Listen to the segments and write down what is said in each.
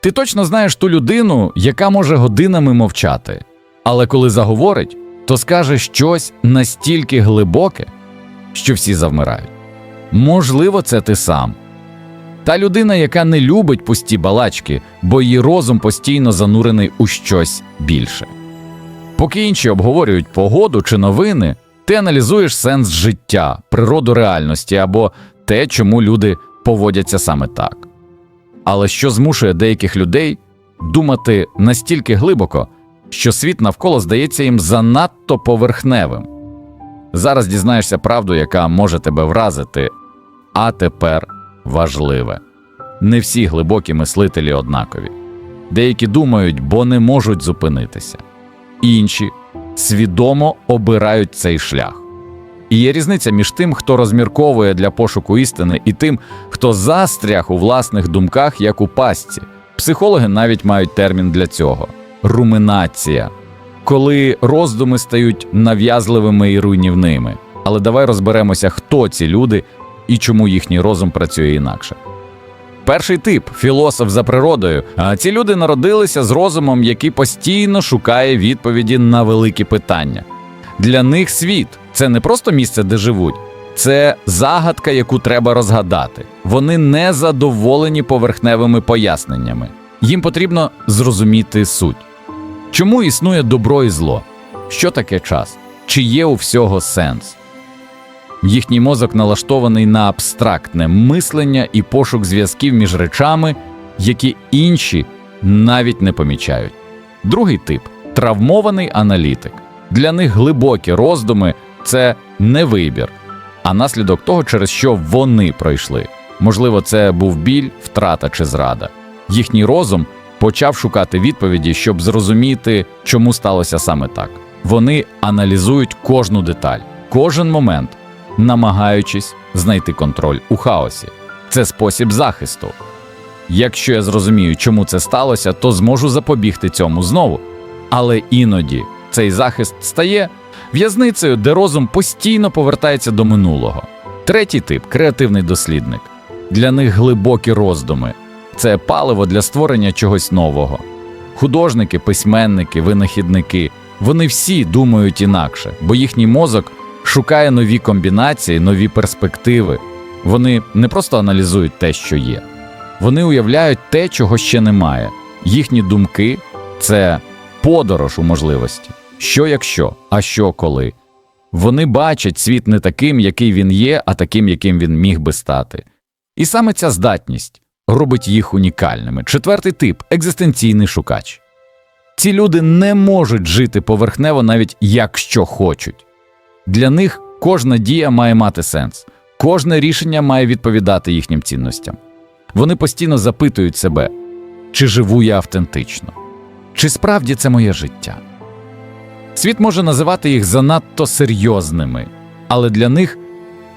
Ти точно знаєш ту людину, яка може годинами мовчати, але коли заговорить, то скаже щось настільки глибоке, що всі завмирають. Можливо, це ти сам. Та людина, яка не любить пусті балачки, бо її розум постійно занурений у щось більше. Поки інші обговорюють погоду чи новини, ти аналізуєш сенс життя, природу реальності або те, чому люди поводяться саме так. Але що змушує деяких людей думати настільки глибоко, що світ навколо здається їм занадто поверхневим. Зараз дізнаєшся правду, яка може тебе вразити, а тепер важливе. Не всі глибокі мислителі однакові. Деякі думають, бо не можуть зупинитися, інші свідомо обирають цей шлях. І є різниця між тим, хто розмірковує для пошуку істини, і тим, хто застряг у власних думках, як у пастці. Психологи навіть мають термін для цього руминація, коли роздуми стають нав'язливими і руйнівними. Але давай розберемося, хто ці люди і чому їхній розум працює інакше. Перший тип філософ за природою. А ці люди народилися з розумом, який постійно шукає відповіді на великі питання. Для них світ це не просто місце, де живуть, це загадка, яку треба розгадати. Вони не задоволені поверхневими поясненнями. Їм потрібно зрозуміти суть. Чому існує добро і зло? Що таке час? Чи є у всього сенс? Їхній мозок налаштований на абстрактне мислення і пошук зв'язків між речами, які інші навіть не помічають. Другий тип травмований аналітик. Для них глибокі роздуми це не вибір, а наслідок того, через що вони пройшли. Можливо, це був біль, втрата чи зрада. Їхній розум почав шукати відповіді, щоб зрозуміти, чому сталося саме так. Вони аналізують кожну деталь, кожен момент, намагаючись знайти контроль у хаосі. Це спосіб захисту. Якщо я зрозумію, чому це сталося, то зможу запобігти цьому знову. Але іноді цей захист стає в'язницею, де розум постійно повертається до минулого. Третій тип креативний дослідник. Для них глибокі роздуми це паливо для створення чогось нового. Художники, письменники, винахідники вони всі думають інакше, бо їхній мозок шукає нові комбінації, нові перспективи. Вони не просто аналізують те, що є, вони уявляють те, чого ще немає. Їхні думки це подорож у можливості. Що якщо, а що коли. Вони бачать світ не таким, який він є, а таким, яким він міг би стати. І саме ця здатність робить їх унікальними. Четвертий тип екзистенційний шукач. Ці люди не можуть жити поверхнево, навіть якщо хочуть. Для них кожна дія має мати сенс, кожне рішення має відповідати їхнім цінностям. Вони постійно запитують себе, чи живу я автентично, чи справді це моє життя. Світ може називати їх занадто серйозними, але для них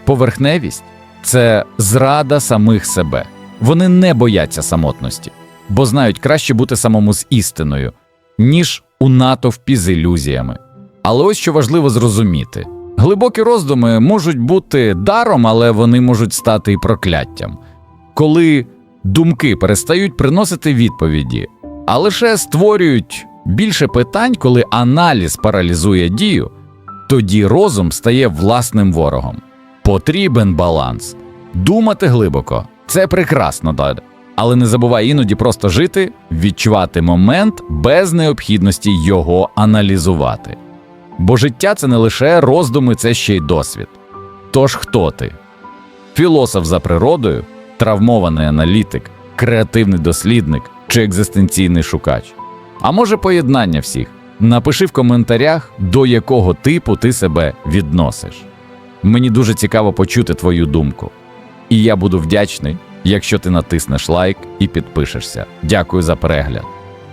поверхневість це зрада самих себе. Вони не бояться самотності, бо знають краще бути самому з істиною, ніж у натовпі з ілюзіями. Але ось що важливо зрозуміти: глибокі роздуми можуть бути даром, але вони можуть стати і прокляттям. Коли думки перестають приносити відповіді, а лише створюють більше питань, коли аналіз паралізує дію, тоді розум стає власним ворогом. Потрібен баланс. Думати глибоко це прекрасно, Дад. Але не забувай іноді просто жити, відчувати момент без необхідності його аналізувати. Бо життя це не лише роздуми, це ще й досвід. Тож хто ти? Філософ за природою, травмований аналітик, креативний дослідник чи екзистенційний шукач? А може поєднання всіх? Напиши в коментарях, до якого типу ти себе відносиш. Мені дуже цікаво почути твою думку. І я буду вдячний, якщо ти натиснеш лайк і підпишешся. Дякую за перегляд.